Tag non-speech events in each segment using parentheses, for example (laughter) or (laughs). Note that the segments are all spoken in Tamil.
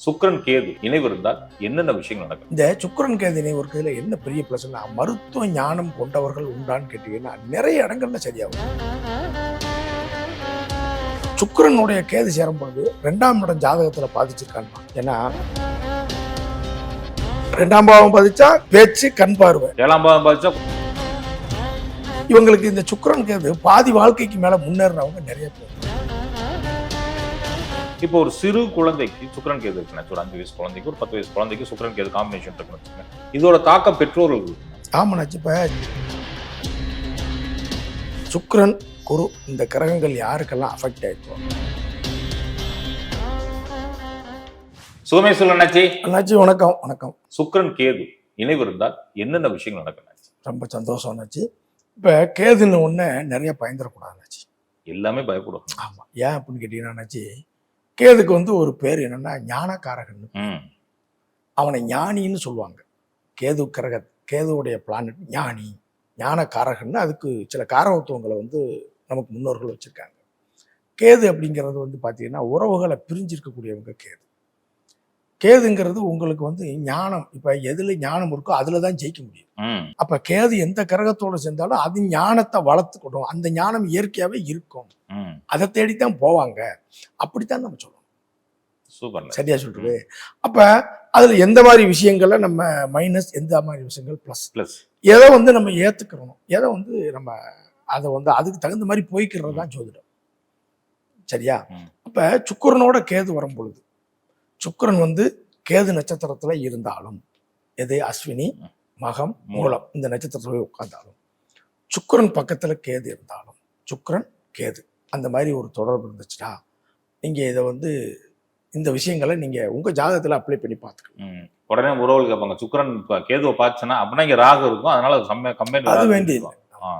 சுக்கிரன் கேது இணைவு இருந்தால் என்னென்ன விஷயங்கள் நடக்கும்? இந்த சுக்கிரன் கேது இணைவு இருக்கிறதுல என்ன பெரிய ப்ளஸ்னா மருத்துவ ஞானம் கொண்டவர்கள் உண்டான்னு கேட்டீங்கன்னா நிறைய இடங்கள்ல சரியாகும். சுக்கிரனுடைய கேது சேரும் பொழுது ரெண்டாம் இடம் ஜாதகத்துல பாதிச்சிருக்காங்க ஏன்னா ரெண்டாம் பாவம் பாதிச்சா பேச்சு கண் பார்வை. ஏழாம் பாவம் பாதிச்சா இவங்களுக்கு இந்த சுக்கிரன் கேது பாதி வாழ்க்கைக்கு மேல முன்னேறினவங்க நிறைய பேர். இப்போ ஒரு சிறு குழந்தைக்கு சுக்கிரன் கேது இருக்குன்னு ஒரு அஞ்சு வயசு குழந்தைக்கு ஒரு பத்து வயசு குழந்தைக்கு சுக்கிரன் கேது காம்பினேஷன் இருக்குன்னு இதோட தாக்கம் இருக்குமா? ஆமாண்ணாச்சு இப்ப சுக்கிரன் குரு இந்த கிரகங்கள் யாருக்கெல்லாம் அஃபெக்ட் ஆயிருக்கோ? சுகமேஸ்வரன் அண்ணாச்சி. அண்ணாச்சி வணக்கம் வணக்கம். சுக்கிரன் கேது இணைவு இருந்தால் என்னென்ன விஷயங்கள் நடக்கும்? ரொம்ப சந்தோஷம் அண்ணாச்சி. இப்போ கேதுன்னு ஒன்று நிறைய பயந்துடக்கூடாது அண்ணாச்சி. எல்லாமே பயப்படுவோம் ஆமாம் ஏன் அப்படின்னு கேட்டீங்கன்னா அண்ணாச்சி கேதுக்கு வந்து ஒரு பேர் என்னன்னா ஞானக்காரகன். அவனை ஞானின்னு சொல்லுவாங்க. கேது கிரக கேதுவுடைய பிளானட் ஞானி ஞானக்காரகன்னு அதுக்கு சில காரகத்துவங்களை வந்து நமக்கு முன்னோர்கள் வச்சுருக்காங்க. கேது அப்படிங்கிறது வந்து பார்த்தீங்கன்னா உறவுகளை பிரிஞ்சிருக்கக்கூடியவங்க கேது. கேதுங்கிறது உங்களுக்கு வந்து ஞானம் இப்போ எதில் ஞானம் இருக்கோ அதில் தான் ஜெயிக்க முடியும். அப்ப கேது எந்த கிரகத்தோட சேர்ந்தாலும் அது ஞானத்தை வளர்த்துக்கணும். அந்த ஞானம் இயற்கையாவே இருக்கும். அதை தேடித்தான் போவாங்க. அப்படித்தான் நம்ம சொல்லணும் சூப்பர் சரியா சொல்றது அப்ப அதுல எந்த மாதிரி விஷயங்கள்ல நம்ம மைனஸ் எந்த மாதிரி விஷயங்கள் ப்ளஸ் பிளஸ் எதை வந்து நம்ம ஏத்துக்கிறோம் எதை வந்து நம்ம அதை வந்து அதுக்கு தகுந்த மாதிரி போய்க்கிறது தான் ஜோதிடம். சரியா. அப்ப சுக்கிரனோட கேது வரும் பொழுது சுக்கிரன் வந்து கேது நட்சத்திரத்துல இருந்தாலும் எது? அஸ்வினி. மகம் மூலம். இந்த நட்சத்திரத்துல போய் உட்கார்ந்தாலும் சுக்கிரன் பக்கத்துல கேது இருந்தாலும் சுக்கிரன் கேது. அந்த மாதிரி ஒரு தொடர்பு இருந்துச்சுன்னா நீங்க இதை வந்து இந்த விஷயங்களை நீங்க உங்க ஜாதகத்துல அப்ளை பண்ணி பார்த்துக்கணும். ம். உடனே உறவுகள் கேட்பாங்க சுக்கிரன் இப்ப கேதுவை பார்த்துச்சுன்னா அப்படின்னா இங்க ராகு இருக்கும். அதனால அது செம்ம கம்பெனி அது வேண்டியது.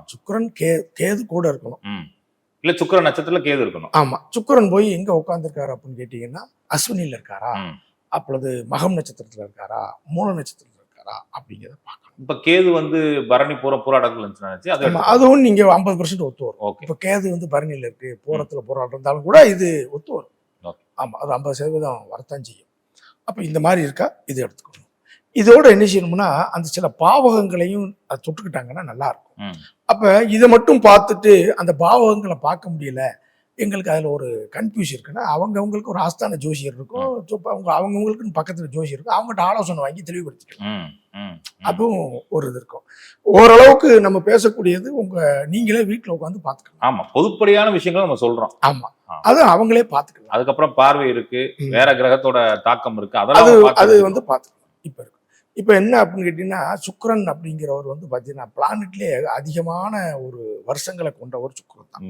சுக்கிரன் கே கேது கூட இருக்கணும். ம். இல்ல சுக்கிரன் நட்சத்திரத்துல கேது இருக்கணும். ஆமா. சுக்கிரன் போய் எங்க உட்கார்ந்துருக்காரு அப்படின்னு கேட்டீங்கன்னா அஸ்வினில இருக்காரா. அப்பொழுது மகம் நட்சத்திரத்துல இருக்காரா? மூல நட்சத்திரத்துல இருக்காரா? அப்படிங்கிறத பார்க்கணும். இப்ப கேது வந்து பரணி பூர பூராடங்கள் இருந்துச்சு அது அதுவும் நீங்க ஐம்பது பர்சன்ட் ஒத்து வரும். இப்ப கேது வந்து பரணியில இருக்கு போரத்துல போராட்டம் இருந்தாலும் கூட இது ஒத்து வரும். Okay. ஆமா அது ஐம்பது சதவீதம் வரத்தான் செய்யும். அப்ப இந்த மாதிரி இருக்கா? இது எடுத்துக்கணும். இதோட என்ன செய்யணும்னா அந்த சில பாவகங்களையும் அது தொட்டுக்கிட்டாங்கன்னா நல்லா இருக்கும். ம். அப்ப இதை மட்டும் பார்த்துட்டு அந்த பாவகங்களை பார்க்க முடியல எங்களுக்கு அதுல ஒரு கன்ஃபியூஸ் இருக்குன்னா அவங்க அவங்களுக்கு ஒரு ஆஸ்தான ஜோசியர் இருக்கும். அவங்க அவங்கவுங்களுக்குன்னு பக்கத்துல ஜோசியர் இருக்கும். அவங்ககிட்ட ஆலோசனை வாங்கி தெளிவுபடுத்திக்கணும் ம் ம் ம். அதுவும் ஒரு இது இருக்கும். ஓரளவுக்கு நம்ம பேசக்கூடியது உங்க நீங்களே வீட்டுல உட்காந்து பாத்துக்கலாம் ஆமா பொதுப்படியான விஷயங்கள் நம்ம சொல்றோம். ஆமா. ஆ. அது அவங்களே பாத்துக்கலாம் அதுக்கப்புறம் பார்வை இருக்கு. வேற கிரகத்தோட தாக்கம் இருக்கு அது அதெல்லாம் அது. வந்து பாத்துக்கலாம் இப்ப இருக்கு. இப்ப என்ன அப்படின்னு கேட்டீங்கன்னா சுக்கிரன் அப்படிங்கிறவர் வந்து பாத்தீங்கன்னா பிளானட்லயே அதிகமான ஒரு வருஷங்களை கொண்டவர் சுக்கிரன் தான்.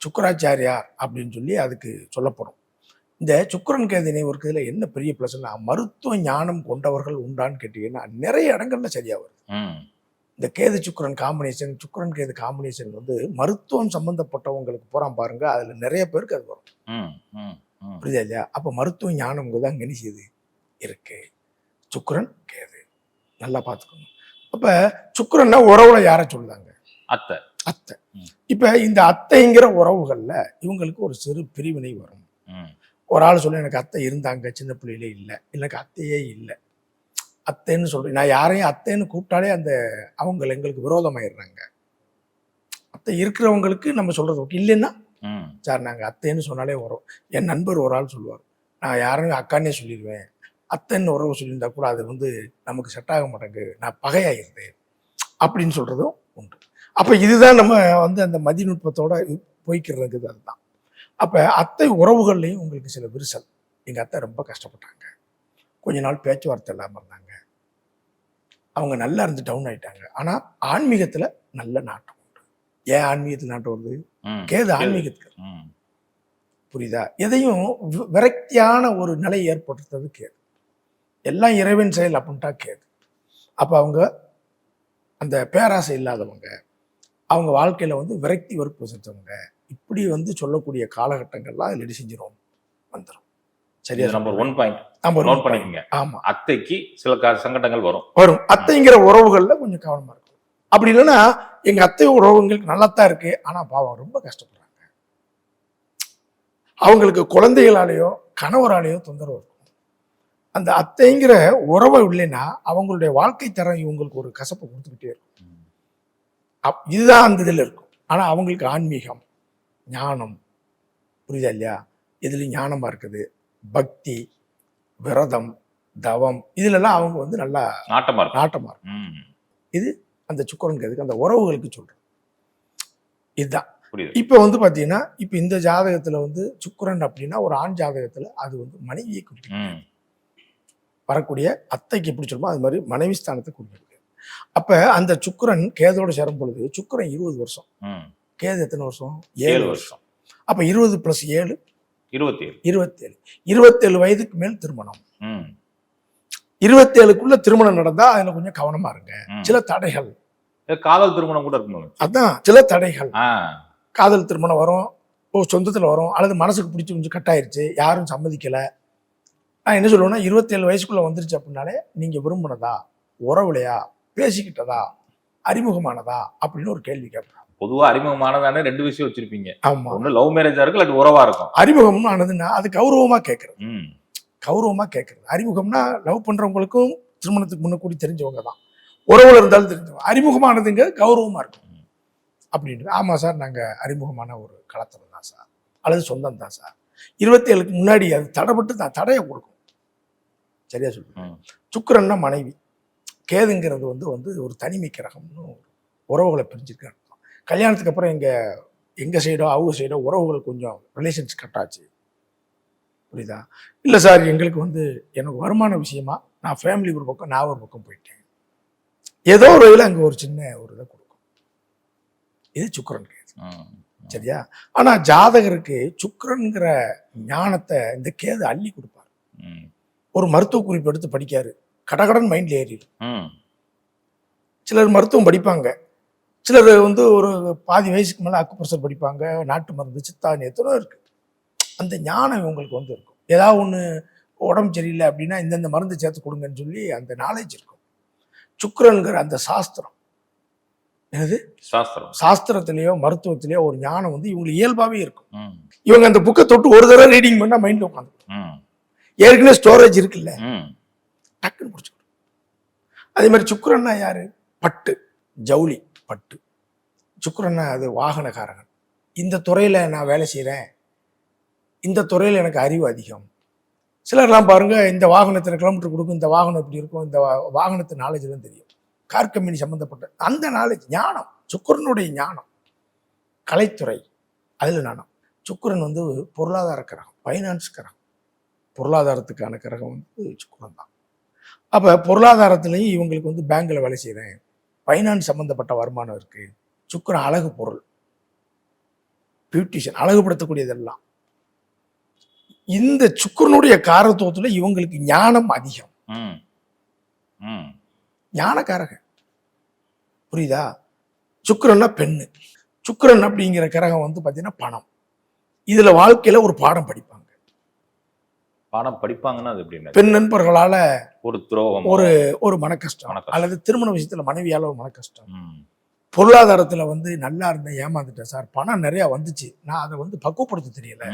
சுக்கராச்சாரியார் அப்படின்னு சொல்லி அதுக்கு சொல்லப்படும். இந்த சுக்கிரன் கேது இருக்கிறதுல என்ன பெரிய ப்ளஸ்னா மருத்துவ ஞானம் கொண்டவர்கள் உண்டான்னு கேட்டீங்கன்னா நிறைய இடங்கள்ல சரியா வருது. இந்த கேது சுக்கிரன் காம்பினேஷன் சுக்கிரன் கேது காம்பினேஷன் வந்து மருத்துவம் சம்பந்தப்பட்டவங்களுக்கு போறான் பாருங்க அதுல நிறைய பேருக்கு அது வரும். புரியுதா இல்லையா? அப்ப மருத்துவ ஞானம் தான் என்ன செய்யுது? இருக்கு. சுக்கிரன் கேது. நல்லா பார்த்துக்கணும் அப்ப சுக்கிரன்னா உறவுல யாரை சொல்லுதாங்க அத்தை. அத்தை. இப்ப இந்த அத்தைங்கிற உறவுகள்ல இவங்களுக்கு ஒரு சிறு பிரிவினை வரும். ஒரு ஆள் சொல்ல எனக்கு அத்தை இருந்தாங்க சின்ன பிள்ளையிலே இல்லை. எனக்கு அத்தையே இல்லை. அத்தைன்னு சொல்றேன் நான் யாரையும் அத்தைன்னு கூப்பிட்டாலே அந்த அவங்க எங்களுக்கு விரோதமாயிடுறாங்க. அத்தை இருக்கிறவங்களுக்கு நம்ம சொல்றது ஓகே. இல்லைன்னா சார் நாங்கள் அத்தைன்னு சொன்னாலே வரும். என் நண்பர் ஒரு ஆள் சொல்லுவார். நான் யாரையும் அக்கானே சொல்லிடுவேன். அத்தைன்னு உறவு சொல்லியிருந்தா கூட அது வந்து நமக்கு செட் ஆக மாட்டேங்குது. நான் பகையாயிருது அப்படின்னு சொல்றதும் உண்டு. அப்போ இதுதான் நம்ம வந்து அந்த மதிநுட்பத்தோட போய்க்கிறதுக்கு அதுதான். அப்போ அத்தை உறவுகள்லையும் உங்களுக்கு சில விரிசல். எங்கள் அத்தை ரொம்ப கஷ்டப்பட்டாங்க. கொஞ்ச நாள் பேச்சுவார்த்தை இல்லாமல் இருந்தாங்க. அவங்க நல்லா இருந்து டவுன் ஆயிட்டாங்க. ஆனால் ஆன்மீகத்தில் நல்ல நாட்டம் உண்டு. ஏன் ஆன்மீகத்தில் நாட்டம் வருது? கேது ஆன்மீகத்துக்கு புரியுதா? எதையும் விரக்தியான ஒரு நிலை ஏற்படுத்துறது கேது. எல்லாம் இறைவன் செயல் அப்படின்ட்டா கேது. அப்போ அவங்க அந்த பேராசை இல்லாதவங்க அவங்க வாழ்க்கையில வந்து விரக்தி வெறுப்பு செஞ்சவங்க இப்படி வந்து சொல்லக்கூடிய காலகட்டங்கள்லாம் அதில் எடி செஞ்சிரும் வந்துடும் சரியா நம்பர் ஒன் பாயிண்ட் நோட் பண்ணிக்கங்க. ஆமா. அத்தைக்கு சில சங்கடங்கள் வரும். வரும். அத்தைங்கிற உறவுகள்ல கொஞ்சம் கவனமா இருக்கும் அப்படி இல்லைன்னா எங்க அத்தை உறவுங்களுக்கு நல்லாத்தான் இருக்கு. ஆனா பாவம் ரொம்ப கஷ்டப்படுறாங்க. அவங்களுக்கு குழந்தைகளாலேயோ கணவராலேயோ தொந்தரவு இருக்கும். அந்த அத்தைங்கிற உறவை இல்லைன்னா அவங்களுடைய வாழ்க்கை தரம் இவங்களுக்கு ஒரு கசப்பை கொடுத்துக்கிட்டே இருக்கும். அப் இதுதான் அந்த இதில் இருக்கும். ஆனால் அவங்களுக்கு ஆன்மீகம் ஞானம். புரியுதா இல்லையா? இதுலேயும் ஞானமாக இருக்குது. பக்தி விரதம் தவம் இதுலெல்லாம் அவங்க வந்து நல்லா இருக்கும். நாட்டமாக இருக்கும். ம். அந்த சுக்கரனுக்கு அதுக்கு அந்த உறவுகளுக்கு சொல்கிறேன் இதுதான். இப்போ வந்து பார்த்தீங்கன்னா இப்போ இந்த ஜாதகத்தில் வந்து சுக்கிரன் அப்படின்னா ஒரு ஆண் ஜாதகத்தில் அது வந்து மனைவியை குறிக்கும் ம். வரக்கூடிய அத்தைக்கு எப்படி சொல்லுமோ அது மாதிரி மனைவி ஸ்தானத்தை குறிக்கிறது. அப்போ அந்த சுக்கிரன் கேதோட சேரும் பொழுது சுக்கிரன் இருபது வருஷம். கேது எத்தனை வருஷம்? ஏழு வருஷம். அப்போ இருபது ப்ளஸ் ஏழு இருபத்தி ஏழு இருபத்தேழு. இருபத்தேழு வயதுக்கு மேல் திருமணம். இருபத்தேழுக்குள்ள திருமணம் நடந்தா அதுல கொஞ்சம் கவனமா இருங்க. சில தடைகள். காதல் திருமணம் கூட இருக்கணும் அதான் சில தடைகள். காதல் திருமணம் வரும் ஓ சொந்தத்தில் வரும் அல்லது மனசுக்கு பிடிச்சி கொஞ்சம் கட் ஆயிருச்சு யாரும் சம்மதிக்கல. நான் என்ன சொல்லுவேன்னா இருபத்தேழு வயசுக்குள்ள வந்துருச்சு அப்படின்னாலே நீங்க விரும்பினதா உறவுலையா பேசிக்கிட்டதா அறிமுகமானதா அப்படின்னு ஒரு கேள்வி கேட்பேன். பொதுவா அறிமுகமானதானே ரெண்டு விஷயம் வச்சிருப்பீங்க. ஆமா. ஒண்ணு லவ் மேரேஜா இருக்கு இல்லாட்டி உறவா இருக்கும். அறிமுகம்னு ஆனதுன்னா அது கௌரவமா கேட்கறது. கௌரவமா கேட்கறது அறிமுகம்னா லவ் பண்றவங்களுக்கும் திருமணத்துக்கு முன்ன கூடி தெரிஞ்சவங்க தான். உறவுல இருந்தாலும் தெரிஞ்சவங்க. அறிமுகமானதுங்க கௌரவமா இருக்கும். அப்படின்னு ஆமா சார் நாங்க அறிமுகமான ஒரு களத்துல தான் சார். அல்லது சொந்தம் தான் சார். இருபத்தி ஏழுக்கு முன்னாடி அது தடைப்பட்டு தான் தடையை கொடுக்கும். சரியா சொல்லுங்க ம். சுக்கிரன்னா மனைவி. கேதுங்கிறது வந்து வந்து ஒரு தனிமை கிரகம்னு உறவுகளை பிரிஞ்சிருக்காங்க. கல்யாணத்துக்கு அப்புறம் எங்க எங்க சைடோ அவங்க சைடோ உறவுகள் கொஞ்சம் ரிலேஷன்ஸ் கட் ஆச்சு. புரியுதா? இல்லை சார் எங்களுக்கு வந்து எனக்கு வருமான விஷயமா நான் ஃபேமிலி ஒரு பக்கம் நான் ஒரு பக்கம் போயிட்டேன். ஏதோ ஒரு வகையில் அங்கே ஒரு சின்ன ஒரு இதை கொடுக்கும். இது சுக்கிரன் கேது. சரியா? ஆனால் ஜாதகருக்கு சுக்கிரன்கிற ஞானத்தை இந்த கேது அள்ளி கொடுப்பார். ஒரு மருத்துவ குறிப்பு எடுத்து படிக்காரு. கடகடன் மைண்டில் ஏறிடும். சிலர் மருத்துவம் படிப்பாங்க. சிலர் வந்து ஒரு பாதி வயசுக்கு மேலே அக்குப்ரெஷர் படிப்பாங்க நாட்டு மருந்து சித்தாணி எத்தனோ இருக்கு. அந்த ஞானம் இவங்களுக்கு வந்து இருக்கும். ஏதாவது ஒன்று உடம்பு சரியில்லை அப்படின்னா இந்தந்த மருந்து சேர்த்து கொடுங்கன்னு சொல்லி அந்த நாலேஜ் இருக்கும். சுக்கிரன்கிற அந்த சாஸ்திரம். என்னது? சாஸ்திரம். சாஸ்திரத்திலேயோ மருத்துவத்திலேயோ ஒரு ஞானம் வந்து இவங்களுக்கு இயல்பாகவே இருக்கும். இவங்க அந்த புக்கை தொட்டு ஒரு தடவை ரீடிங் பண்ணால் மைண்டில் உட்காந்து. ஏற்கனவே ஸ்டோரேஜ் இருக்குல்ல. டக்குன்னு பிடிச்சிக்கணும் அதே மாதிரி சுக்கிரன்னா யாரு? பட்டு ஜவுளி. பட்டு. சுக்கிரன்னா அது வாகனக்காரகன். இந்த துறையில் நான் வேலை செய்கிறேன் இந்த துறையில் எனக்கு அறிவு அதிகம். சிலர்லாம் பாருங்கள் இந்த வாகனத்தில் கிலோமீட்டர் கொடுக்கும் இந்த வாகனம் இப்படி இருக்கும் இந்த வாகனத்து நாலேஜ் தான் தெரியும். கார் கம்பெனி சம்மந்தப்பட்ட அந்த நாலேஜ் ஞானம் சுக்கரனுடைய ஞானம். கலைத்துறை அதில் ஞானம். சுக்கரன் வந்து பொருளாதார கிரகம் ஃபைனான்ஸ் கிரகம் பொருளாதாரத்துக்கான கிரகம் வந்து சுக்கரன் தான். அப்போ பொருளாதாரத்துலேயும் இவங்களுக்கு வந்து பேங்க்கில் வேலை செய்கிறேன் ஃபைனான்ஸ் சம்மந்தப்பட்ட வருமானம் இருக்குது சுக்கிரன் அழகு பொருள். பியூட்டிஷியன் அழகுபடுத்தக்கூடியதெல்லாம். இந்த சுக்கிரனுடைய காரத்துவத்தில் இவங்களுக்கு ஞானம் அதிகம். ஞானக்காரகன் புரியுதா? சுக்கிரன்னா பெண்ணு. சுக்கிரன் அப்படிங்கிற கிரகம் வந்து பார்த்தீங்கன்னா பணம். இதில் வாழ்க்கையில் ஒரு பாடம் படிப்பாங்க. பாடம் படிப்பாங்கன்னா அது எப்படின்னா பெண் நண்பர்களால் ஒரு துரோகம் ஒரு ஒரு மன கஷ்டம் மனக்கஷ்டம். அல்லது திருமண விஷயத்தில் மனைவியால் ஒரு மன கஷ்டம். பொருளாதாரத்தில் வந்து நல்லா இருந்தேன் ஏமாந்துட்டேன் சார். பணம் நிறையா வந்துச்சு. நான் அதை வந்து பக்குவப்படுத்த தெரியல.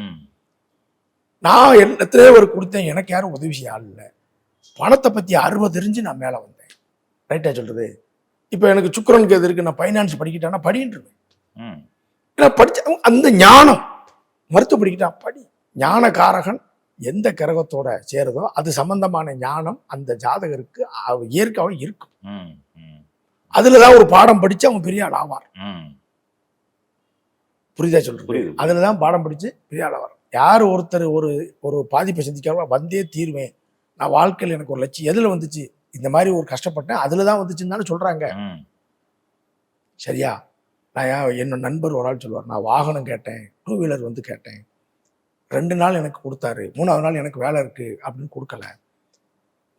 நான் எத்தனையோ பேர் கொடுத்தேன். எனக்கு யாரும் உதவி செய்ய ஆள் இல்லை. பணத்தை பற்றி அருமை தெரிஞ்சு நான் மேலே வந்தேன். ரைட்டா சொல்றது? இப்போ எனக்கு சுக்கிரனுக்கு எது இருக்கு. நான் ஃபைனான்ஸ் படிக்கிட்டேன்னா ம். ஏன்னா படிச்ச அந்த ஞானம். மருத்துவம் படிக்கிட்டா படி. ஞானகாரகன் எந்த கிரகத்தோட சேருதோ அது சம்பந்தமான ஞானம் அந்த ஜாதகருக்கு இயற்கையாவே இருக்கும். அதுல தான் ஒரு பாடம் படிச்சு அவன் பெரிய ஆள் ஆவார். புரியுதா சொல்றது? புரியுது. அதுல தான் பாடம் படிச்சு பெரிய ஆள் ஆவார் யார் ஒருத்தர் ஒரு ஒரு பாதிப்பை சந்திக்காம வந்தே தீர்வேன். நான் வாழ்க்கையில் எனக்கு ஒரு லட்சியம் எதுல வந்துச்சு? இந்த மாதிரி ஒரு கஷ்டப்பட்டேன். அதுல தான் வந்துச்சுன்னு ம். சரியா? நான் என்னோட நண்பர் ஒரு ஆள் சொல்லுவார் நான் வாகனம் கேட்டேன் டூ வீலர் வந்து கேட்டேன். ரெண்டு நாள் எனக்கு கொடுத்தாரு மூணாவது நாள் எனக்கு வேலை இருக்கு அப்படின்னு கொடுக்கல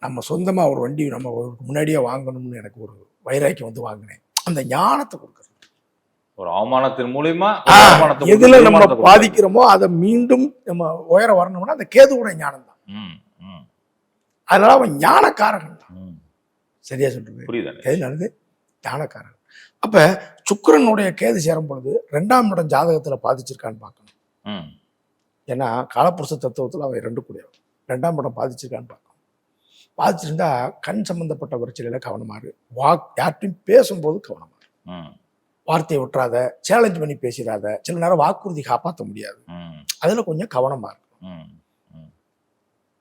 நம்ம சொந்தமா ஒரு வண்டி நம்ம முன்னாடியே வாங்கணும்னு எனக்கு ஒரு வைராக்கியம் வந்து வாங்கினேன் அந்த ஞானத்தை கொடுக்குறது ஒரு அவமானத்தின் மூலியமா எதுல நம்ம. பாதிக்கிறோமோ அதை மீண்டும் நம்ம உயர வரணும்னா அந்த கேதுவோட ஞானம் தான் ம். ம். அதனால அவன் ஞானக்காரகன் தான். சரியா சொல்றது புரியுதானே கேதுனானது ஞானக்காரன் அப்ப சுக்கிரனுடைய கேது சேரும் பொழுது ரெண்டாம் இடம் ஜாதகத்துல பாதிச்சிருக்கான்னு பார்க்கணும் ம். ஏன்னா காலப்புருஷ தத்துவத்துல அவன் ரெண்டு கூடியவன் ரெண்டாம் இடம் பாதிச்சிருக்கான்னு பார்க்கணும். பாதிச்சிருந்தா கண் சம்பந்தப்பட்ட பிரச்சனையில கவனமா இரு. வாக் யார்கிட்டையும் பேசும்போது கவனமா இரு. ம், வார்த்தையை விட்டுறாத சேலஞ்ச் பண்ணி பேசிடாத சில நேரம் வாக்குறுதி காப்பாற்ற முடியாது. அதுல கொஞ்சம் கவனமா இருக்கு ம்,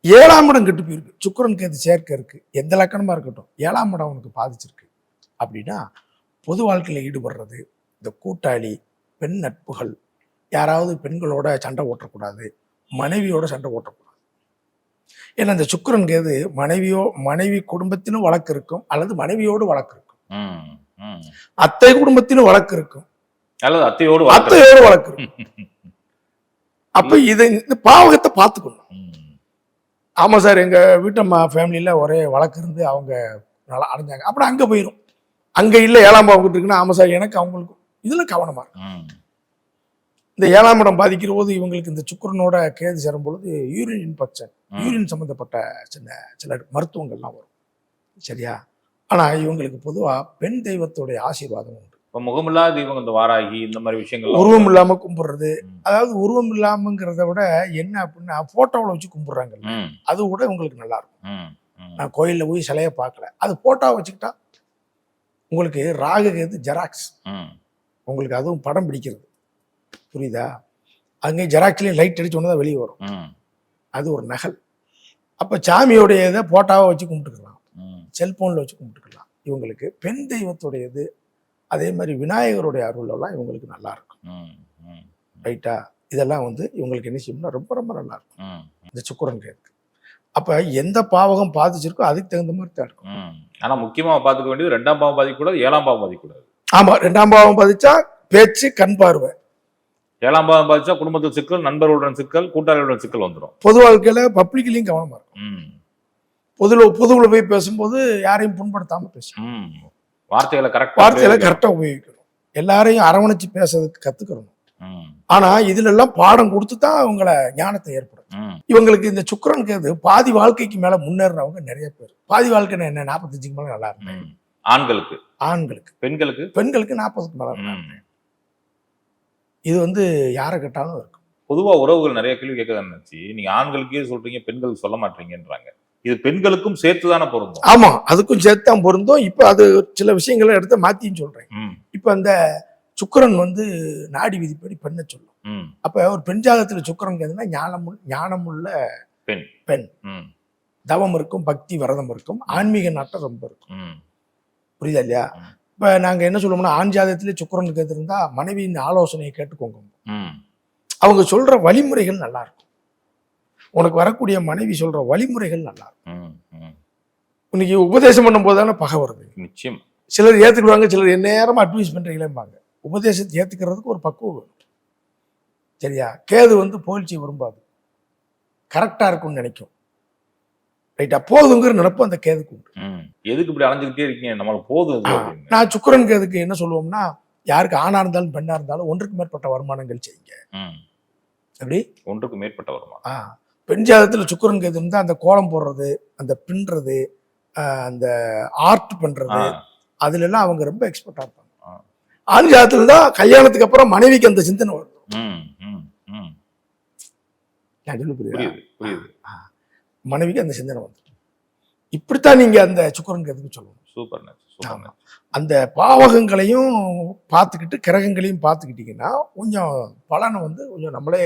ஏழாம் இடம் கெட்டு போயிருக்கு. சுக்கிரனுக்கு அது சேர்க்கை இருக்கு? எந்த லக்கணமா இருக்கட்டும். ஏழாம் இடம் அவனுக்கு பாதிச்சிருக்கு. அப்படின்னா பொது வாழ்க்கையில ஈடுபடுறது இந்த கூட்டாளி பெண் நட்புகள் யாராவது பெண்களோட சண்டை ஓட்டக்கூடாது மனைவியோட சண்டை ஓட்டக்கூடாது. ஏன்னா இந்த சுக்கிரன் கேது மனைவியோ மனைவி குடும்பத்திலும் வழக்கு இருக்கும் அல்லது மனைவியோடு வழக்கு இருக்கும். அத்தை குடும்பத்திலும் வழக்கு இருக்கும். அல்லது அத்தையோடு. அத்தையோடு வழக்கு இருக்கும். (laughs) அப்ப இதை இந்த பாவகத்தை பார்த்துக்கணும். ஆமா சார் எங்க வீட்டம்மா ஃபேமிலியில ஒரே வழக்கு இருந்து அவங்க நல்லா அடைஞ்சாங்க. அப்புறம் அங்க போயிடும் அங்க இல்ல ஏழாம் பாவம் இருக்குன்னா ஆமா சார் எனக்கு அவங்களுக்கும் இதுல கவனமா இருக்கும் இந்த ஏழாம் இடம் பாதிக்கிற போது இவங்களுக்கு இந்த சுக்கிரனோட கேது சேரும் பொழுது யூரின் இன்ஃபெக்ஷன். யூரின் சம்பந்தப்பட்ட சின்ன சில மருத்துவங்கள்லாம் வரும். சரியா? ஆனா இவங்களுக்கு பொதுவா பெண் தெய்வத்துடைய ஆசீர்வாதம் உண்டு. இப்ப முகமில்லாத தெய்வம் இந்த வாராகி இந்த மாதிரி விஷயங்கள் உருவம் இல்லாம கும்பிடுறது. அதாவது உருவம் இல்லாமங்கிறத விட என்ன அப்படின்னா போட்டோவில் வச்சு கும்பிடுறாங்க ம், அது கூட உங்களுக்கு நல்லா இருக்கும். நான் கோயிலில் போய் சிலையை பார்க்கல அது போட்டோ வச்சுக்கிட்டா உங்களுக்கு ராகு கேது ஜெராக்ஸ் உங்களுக்கு அதுவும் படம் பிடிக்கிறது. புரியுதா? அங்கே ஜெராக்ஸ்லேயும் லைட் அடிச்சு ஒன்று தான் வெளியே வரும். அது ஒரு நகல். அப்போ சாமியோடைய இதை போட்டோவை வச்சு கும்பிட்டுக்கலாம். ம், செல்போனில் வச்சு கும்பிட்டுக்கலாம். இவங்களுக்கு பெண் தெய்வத்துடையது. அதே மாதிரி விநாயகருடைய அருளெல்லாம் இவங்களுக்கு நல்லா இருக்கும். ரைட்டா இதெல்லாம் வந்து இவங்களுக்கு என்ன செய்யணும்னா ரொம்ப ரொம்ப நல்லா இருக்கும். இந்த சுக்கரன் கேது அப்போ எந்த பாவகம் பாதிச்சிருக்கோ அதுக்கு தகுந்த மாதிரி தான் இருக்கும். ம். ஆனா முக்கியமா பாத்துக்க வேண்டியது ரெண்டாம் பாவம் பாதிக்க கூடாது ஏழாம் பாவம் பாதிக்க கூடாது ஆமா ரெண்டாம் பாவம் பாதிச்சா பேச்சு கண் பார்வை. ஏழாம் பாவம் பாதிச்சா குடும்பத்தில் சிக்கல் நண்பர்களுடன் சிக்கல் கூட்டாளிகளுடன் சிக்கல் வந்துடும் பொது வாழ்க்கையில பப்ளிக்லயும் கவனமா இருக்கும் ம், பொதுல பொதுவுல போய் பேசும்போது யாரையும் புண்படுத்தாம பேசணும். ம். வார்த்தைகளை கரெக்ட் வார்த்தையில கரெக்டா உபயோகிக்கணும். எல்லாரையும் அரவணைச்சு பேசுறதுக்கு கத்துக்கணும். ஆனா இதுல எல்லாம் பாடம் கொடுத்து தான் அவங்கள ஞானத்தை ஏற்படும் இவங்களுக்கு இந்த சுக்கிரன் கேது பாதி வாழ்க்கைக்கு மேல முன்னேறினவங்க நிறைய பேர். பாதி வாழ்க்கை என்ன? நாற்பத்தஞ்சுக்கு மேல நல்லா இருந்தேன் ஆண்களுக்கு. ஆண்களுக்கு. பெண்களுக்கு? பெண்களுக்கு நாற்பதுக்கு மேல நல்லா. இருந்தேன். இது வந்து யாரை கேட்டாலும் இருக்கும். பொதுவா உறவுகள் நிறைய கேள்வி கேட்க நினைச்சு நீங்க ஆண்களுக்கே சொல்றீங்க பெண்களுக்கு சொல்ல மாட்டீங்கன்றாங்க. இது பெண்களுக்கும் சேர்த்து தானே பொருந்தும். ஆமா அதுக்கும் சேர்த்து தான் பொருந்தும். இப்ப அது சில விஷயங்களை எடுத்து மாத்தின்னு சொல்றேன். ம், இப்ப அந்த சுக்கிரன் வந்து நாடி விதிப்படி பெண்ணை சொல்லும். அப்ப ஒரு பெண் ஜாதகத்துல சுக்கிரன் கேதுன்னா ஞானம் ஞானமுள்ள பெண். பெண். தவம் இருக்கும் பக்தி விரதம் இருக்கும். ஆன்மீக நாட்டம் ரொம்ப இருக்கும். புரியுதா இல்லையா. இப்ப நாங்க என்ன சொல்லுவோம்னா ஆண் ஜாதகத்திலே சுக்கிரன் கேது இருந்தா மனைவியின் ஆலோசனையை கேட்டுக்கோங்க. ம், அவங்க சொல்ற வழிமுறைகள் நல்லா இருக்கும் உனக்கு வரக்கூடிய மனைவி சொல்ற வழிமுறைகள் நல்லா இருக்கும். இன்னைக்கு உபதேசம் பண்ணும்போது தானே பகை வருது. நிச்சயம். சிலர் ஏத்துக்குவாங்க சிலர் என்ன நேரமா அட்வைஸ் பண்றீங்களேம்பாங்க. உபதேசத்தை ஏத்துக்கிறதுக்கு ஒரு பக்குவம் வேணும். சரியா? கேது வந்து புகழ்ச்சி விரும்பாது. கரெக்டா இருக்கும்னு நினைக்கும். ரைட்டா போதுங்கிற நினப்பு அந்த கேதுக்கு உண்டு. எதுக்கு இப்படி அலைஞ்சுக்கிட்டே இருக்கீங்க? நம்மளுக்கு போதும். நான் சுக்கிரன் கேதுக்கு என்ன சொல்லுவோம்னா யாருக்கு ஆணா இருந்தாலும் பெண்ணா இருந்தாலும் ஒன்றுக்கு மேற்பட்ட வருமானங்கள் செய்யுங்க. ம். எப்படி? ஒன்றுக்கு மேற்பட்ட வருமா ஆ பெண் ஜாதகத்துல சுக்கிரன் கேது இருந்தா அந்த கோலம் போடுறது அந்த பின்றது அந்த ஆர்ட் பண்றது அதுல எல்லாம் அவங்க ரொம்ப எக்ஸ்பர்ட்டா இருப்பாங்க. ஆண் ஜாதத்துல தான் கல்யாணத்துக்கு அப்புறம் மனைவிக்கு அந்த சிந்தனை வரும். ம், ம், ம். நான் சொல்லி புரியுதா புரியுது. புரியுது மனைவிக்கு அந்த சிந்தனை வந்து இப்படித்தான் நீங்க அந்த சுக்கரன் கேதுக்கு சொல்லணும் சூப்பர். அந்த பாவகங்களையும் பார்த்துக்கிட்டு கிரகங்களையும் பார்த்துக்கிட்டீங்கன்னா கொஞ்சம் பலனை வந்து கொஞ்சம் நம்மளே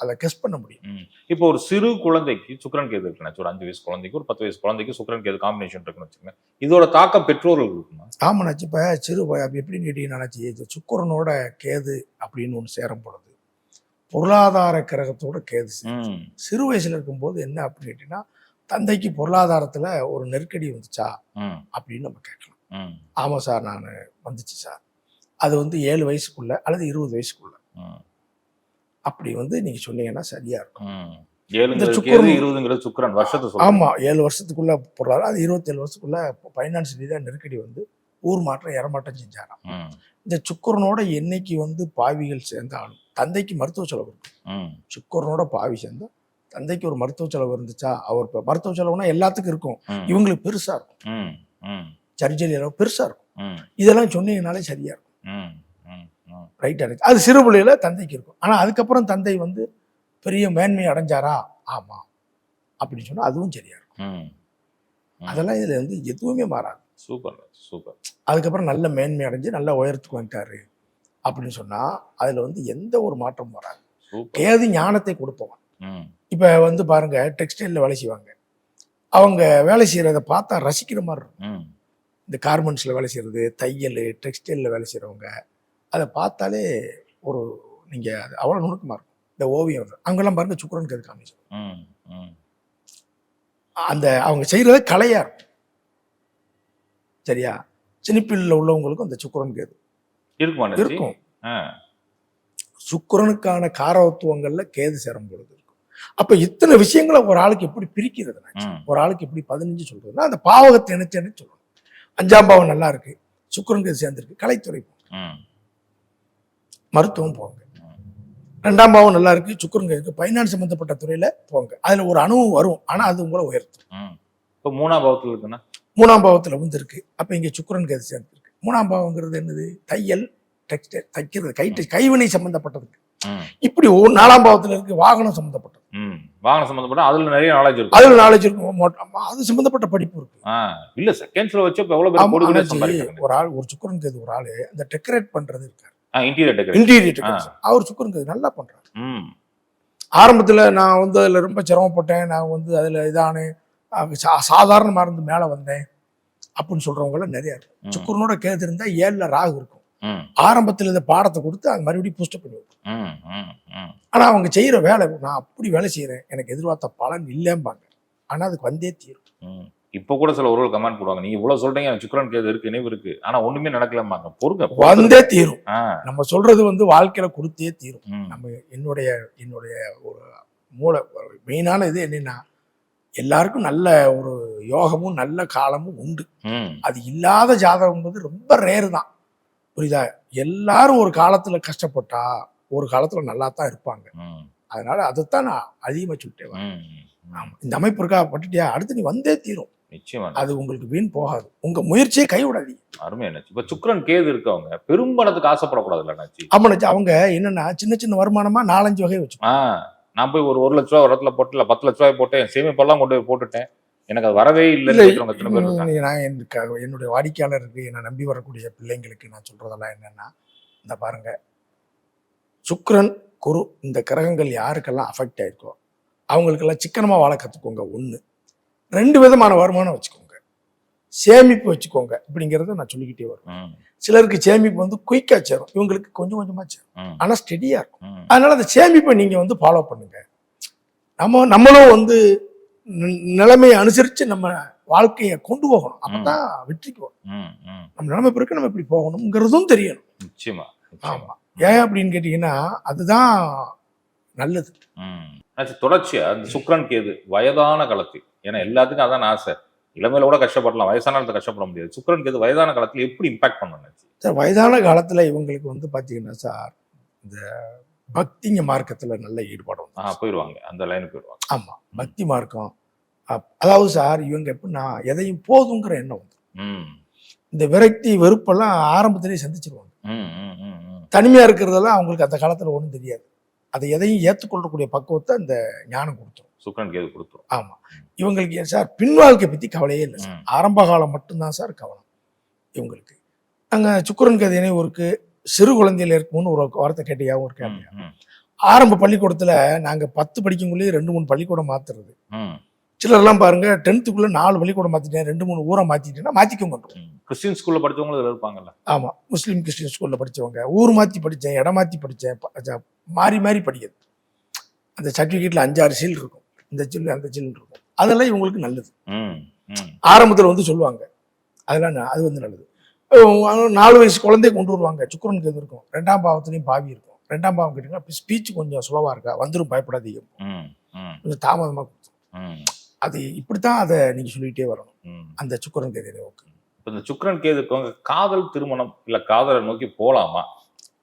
அதை கெஸ் பண்ண முடியும். இப்போ ஒரு சிறு குழந்தைக்கு சுக்கரன் கேது இருக்குன்னு ஒரு அஞ்சு வயசு குழந்தைக்கு ஒரு பத்து வயசு குழந்தைக்கு சுக்கரன் கேது காம்பினேஷன் இருக்குன்னு வச்சுக்கோங்க. இதோட தாக்கம் பெற்றோர்கள் இருக்குமா? ஆமாண்ணாச்சு இப்போ சிறு எப்படின்னு கேட்டீங்கன்னாச்சு இது சுக்கரனோட கேது அப்படின்னு ஒன்று சேரும் பொழுது பொருளாதார கிரகத்தோட கேது சிறு வயசுல இருக்கும்போது என்ன அப்படின்னு கேட்டீங்கன்னா தந்தைக்கு பொருளாதாரத்துல ஒரு நெருக்கடி வந்துச்சா? அப்படின்னு நம்ம கேட்கலாம். ம், ஆமாம் சார் நான் வந்துச்சு சார். அது வந்து ஏழு வயசுக்குள்ள அல்லது இருபது வயசுக்குள்ள. அப்படி வந்து நீங்க சொன்னீங்கன்னா சரியா இருக்கும். ஆமா ஏழு வருஷத்துக்குள்ள பொருளாதாரம் அது இருபத்தேழு வருஷத்துக்குள்ள ஃபைனான்ஸ் ரீதியாக நெருக்கடி வந்து ஊர் மாற்றம் இடமாற்றம் செஞ்சாராம். இந்த சுக்கரனோட என்னைக்கு வந்து பாவிகள் சேர்ந்தாலும் தந்தைக்கு மருத்துவ செலவு இருக்கும் சுக்கரனோட பாவி சேர்ந்தா தந்தைக்கு ஒரு மருத்துவ செலவு இருந்துச்சா அவர் இப்ப மருத்துவ செலவுனா எல்லாத்துக்கும் இருக்கும். இவங்களுக்கு பெருசா இருக்கும். சர்ஜரி அளவு பெருசா இருக்கும். இதெல்லாம் சொன்னீங்கனாலே சரியா இருக்கும். ரைட் அடைஞ்சு அது சிறு பிள்ளையில தந்தைக்கு இருக்கும். ஆனா அதுக்கப்புறம் தந்தை வந்து பெரிய மேன்மை அடைஞ்சாரா? ஆமா. அப்படின்னு சொன்னா அதுவும் சரியா இருக்கும். ம். அதெல்லாம் இதுல வந்து எதுவுமே மாறாது. Super super. அதுக்கப்புறம் நல்ல மேன்மை அடைஞ்சு நல்ல உயரத்துக்கு வந்துட்டாரு. அப்படின்னு சொன்னா அதுல வந்து எந்த ஒரு மாற்றமும் வராது. கேது ஞானத்தை கொடுப்பவன். இப்ப வந்து பாருங்க டெக்ஸ்டைல்ல வேலை செய்வாங்க. அவங்க வேலை செய்யறத பார்த்தா ரசிக்கிற மாதிரி இருக்கும். இந்த கார்மெண்ட்ஸ்ல வேலை செய்யறது தையல் டெக்ஸ்டைல்ல வேலை செய்றவங்க அதை பார்த்தாலே ஒரு நீங்க அது அவ்வளவு நுணுக்கமா இருக்கும். இந்த ஓவியம். அங்கெல்லாம் பாருங்க சுக்கரன் கேது காமிச்சு அந்த அவங்க செய்யறது கலையா இருக்கும். சரியா? சினிப்பில்ல உள்ளவங்களுக்கும் அந்த சுக்கரன் கேது இருக்குமா? இருக்கும். சுக்கிரனுக்கான காரவத்துவங்கள்ல கேது சேரும் பொழுது இருக்கும். அப்ப இத்தனை விஷயங்களை ஒரு ஆளுக்கு எப்படி பிரிக்கிறது ஒரு ஆளுக்கு எப்படி பதினஞ்சு சொல்றதுன்னா அந்த பாவகத்தை இணைச்சேன்னு சொல்லணும்? அஞ்சாம் பாவம் நல்லா இருக்கு சுக்கிரன் கேது சேர்ந்திருக்கு கலைத்துறை போங்க. மருத்துவம் போங்க. ரெண்டாம் பாவம் நல்லா இருக்கு சுக்கிரன் கேதுக்கு பைனான்ஸ் சம்பந்தப்பட்ட துறையில போங்க. அதுல ஒரு அணுவும் வரும் ஆனா அது உங்களை உயர்த்தும். இப்போ மூணாம் பாவத்தில் இருக்குன்னா மூணாம் பாவத்துல வந்து இருக்கு அப்ப இங்க சுக்கிரன் கேது சேர்ந்திருக்கு. மூணாம் பாவங்கிறது என்னது? தையல் டெக்ஸ்டைல் தைக்கிறது கை கைவினை சம்பந்தப்பட்டதுக்கு. ம். இப்படி ஒரு நாலாம் பாவத்துல இருக்கு வாகனம் சம்பந்தப்பட்டது. ம். வாகனம் சம்பந்தப்பட்ட அதுல நிறைய நாலேஜ் இருக்கும் அதுல நாலேஜ் இருக்கும் அது சம்பந்தப்பட்ட படிப்பு இருக்கு. இல்ல செகண்ட்ஸ்ல வச்சு இப்ப சம்பாதிக்கிறாங்க ஒரு ஆள் ஒரு சுக்கரன் கேது ஒரு ஆளு அந்த டெக்கரேட் பண்றது இருக்காரு. இன்டீரியர் டெக்கரேஷன் இன்டீரியர் டெக்கரேஷன் அவர் சுக்கரன் கேது நல்லா பண்றாரு. ம். ஆரம்பத்துல நான் வந்து அதுல ரொம்ப சிரமப்பட்டேன் நான் வந்து அதுல இதானு அஹ் சா- சாதாரணமா இருந்து மேல வந்தேன். அப்படின்னு சொல்றவங்க நிறைய இருக்கும். சுக்கரனோட கேது இருந்தா ஏழுல ராகு இருக்கும். ஆரம்பத்துல இந்த பாடத்தை கொடுத்து அது மறுபடியும் பூஸ்டப் பண்ணி ஆனா அவங்க செய்யற வேலை நான் அப்படி வேலை செய்யறேன். எனக்கு எதிர்பார்த்த பலன் இல்லைம்பாங்க. ஆனா அதுக்கு வந்தே தீரும். இப்போ கூட சில ஒரு கமெண்ட் போடுவாங்க. நீங்க இவ்வளவு சொல்றீங்க சுக்கரன் கேது இருக்கு நினைவு இருக்கு. ஆனா ஒண்ணுமே நடக்கலம்பாங்க. பொறுங்க வந்தே தீரும். நம்ம சொல்றது வந்து வாழ்க்கையில கொடுத்தே தீரும். நம்ம என்னுடைய என்னுடைய ஒரு மூளை மெயினான இது என்னன்னா எல்லாருக்கும் நல்ல ஒரு யோகமும் நல்ல காலமும் உண்டு. அது இல்லாத ஜாதகம் வந்து ரொம்ப ரேரு தான். புரியுதா? எல்லாரும் ஒரு காலத்துல கஷ்டப்பட்டா ஒரு காலத்துல நல்லா தான் இருப்பாங்க அதனால அதைத்தான் நான் அதிகமா சொல்லிட்டே வரேன். ம் ம். ஆமா. இந்த அமைப்பு இருக்கா? பட்டுட்டியா? அடுத்து நீ வந்தே தீரும். நிச்சயமா அது உங்களுக்கு வீண் போகாது. உங்க முயற்சியை கைவிடாதீங்க. அருமை என்னாச்சு இப்ப சுக்கரன் கேது இருக்கவங்க பெரும்பணத்துக்கு ஆசைப்படக்கூடாது இல்லைனாச்சு அவங்க என்னன்னா சின்ன சின்ன வருமானமா நாலஞ்சு வகை வச்சு நான் போய் ஒரு ஒரு லட்ச ரூபா ஒரு இடத்துல போட்டு இல்ல பத்து லட்ச ரூபாய் போட்டு என் சேமிப்பெல்லாம் கொண்டு போய் போட்டுட்டேன். எனக்கு அது வரவே இல்லை நான் என்னுடைய வாடிக்கையாளருக்கு என்னை நம்பி வரக்கூடிய பிள்ளைங்களுக்கு நான் சொல்றதெல்லாம் என்னன்னா இந்த பாருங்க. சுக்கிரன் குரு இந்த கிரகங்கள் யாருக்கெல்லாம் அஃபெக்ட் ஆயிருக்கோ அவங்களுக்கெல்லாம் சிக்கனமா வாழ கத்துக்கோங்க ஒண்ணு. ரெண்டு விதமான வருமானம் வச்சுக்கோங்க. சேமிப்பு வச்சுக்கோங்க இப்படிங்கிறத நான் சொல்லிக்கிட்டே வருவேன். சிலருக்கு சேமிப்பு வந்து குயிக்கா சேரும். இவங்களுக்கு கொஞ்சம் கொஞ்சமா சேரும். ம், ஆனா ஸ்டெடியா இருக்கும். அதனால அந்த சேமிப்பை நீங்க வந்து ஃபாலோ பண்ணுங்க. நம்ம நம்மளும் வந்து நிலைமையை அனுசரிச்சு நம்ம வாழ்க்கையை கொண்டு போகணும். அப்பதான் வெற்றிக்கு வரும். நம்ம நிலைமை பிறகு நம்ம இப்படி போகணுங்கிறதும் தெரியணும். நிச்சயமா நிச்சயமா. ஆமா. ஏன் அப்படின்னு கேட்டீங்கன்னா அதுதான் நல்லது. தொடர்ச்சியா சுக்ரன் கேது வயதான காலத்தில் ஏன்னா எல்லாத்துக்கும் அதான் ஆசை. இளமையில கூட கஷ்டப்படலாம் வயசான காலத்துல கஷ்டப்பட முடியாது. சுக்ரன் கேது வயதான காலத்துல எப்படி இம்பாக்ட் பண்ணுச்சு? சார் வயதான காலத்துல இவங்களுக்கு வந்து பாத்தீங்கன்னா சார் இந்த பக்திங்க மார்க்கத்துல நல்ல ஈடுபாடு. ஆ போயிடுவாங்க. அந்த லைனுக்கு போயிடுவாங்க. ஆமா பக்தி மார்க்கம். அதாவது சார் இவங்க எப்படின்னா எதையும் போதுங்கிற எண்ணம் வந்து ம், இந்த விரக்தி வெறுப்பெல்லாம் ஆரம்பத்திலேயே சந்திச்சிருவாங்க. ம், ம், ம், ம். தனிமையா இருக்கிறதெல்லாம் அவங்களுக்கு அந்த காலத்துல ஒன்றும் தெரியாது. அதை எதையும் ஏற்றுக்கொள்ளக்கூடிய பக்குவத்தை அந்த ஞானம் கொடுத்துரும். சுக்ரன் கேது கொடுத்துரும் ஆமா. இவங்களுக்கு ஏன் சார் பின் வாழ்க்கை பத்தி கவலையே இல்லை சார். ஆரம்ப காலம் மட்டும்தான் சார் கவனம் இவங்களுக்கு. அங்க சுக்கரன் கதை நினைவுக்கு சிறு குழந்தையில இருக்கும்னு ஒரு வார்த்தை கேட்டியாவும் ம், இருக்காங்க ஆரம்ப பள்ளிக்கூடத்துல நாங்க பத்து படிக்கும்போதே ரெண்டு மூணு பள்ளிக்கூடம் மாத்துறது. சிலர்லாம் பாருங்க டென்த்துக்குள்ள நாலு பள்ளிக்கூடம் மாத்திட்டேன் ரெண்டு மூணு ஊரை மாத்திட்டேன்னா மாத்திக்க மாட்டோம். ம். கிறிஸ்டியன் ஸ்கூல்ல படிச்சவங்களும் இதுல இருப்பாங்கல்ல? ஆமா. முஸ்லீம் கிறிஸ்டின் ஸ்கூல்ல படிச்சவங்க. ஊர் மாத்தி படிச்சேன் இடம் மாத்தி படிச்சேன் மாறி மாறி படிக்கிறது. அந்த சர்டிஃபிகேட்ல அஞ்சாறு சீல் இருக்கும். இந்த சில்லு அந்த சில்லு இருக்கும். அதெல்லாம் இவங்களுக்கு நல்லது. ஆரம்பத்துல வந்து சொல்லுவாங்க. அதெல்லாம் அது வந்து நல்லது. நாலு வயசு குழந்தைய கொண்டு வருவாங்க. சுக்கரனுக்கு எது இருக்கும்? ரெண்டாம் பாவத்துலயும் பாவி இருக்கும். ரெண்டாம் பாவம் கேட்டீங்கன்னா ஸ்பீச் கொஞ்சம் சுலவா இருக்கா? வந்துரும் பயப்படாதீங்க. கொஞ்சம் தாமதமா கொடுத்துரும். ம், அது இப்படித்தான் அதை நீங்க சொல்லிட்டே வரணும். அந்த சுக்கரன் கதை ஓகே இப்ப இந்த சுக்ரன் கேது இருக்கவங்க காதல் திருமணம் இல்ல காதலை நோக்கி போலாமா?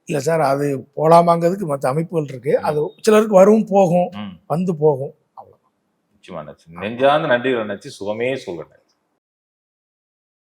இல்ல சார் அது போலாமாங்கிறதுக்கு மற்ற அமைப்புகள் இருக்கு. அது சிலருக்கு வரும் போகும் வந்து போகும். நிச்சயமா நினைச்சு நெஞ்சார்ந்த நன்றிகள் நினைச்சு சுகமே சொல்றேன்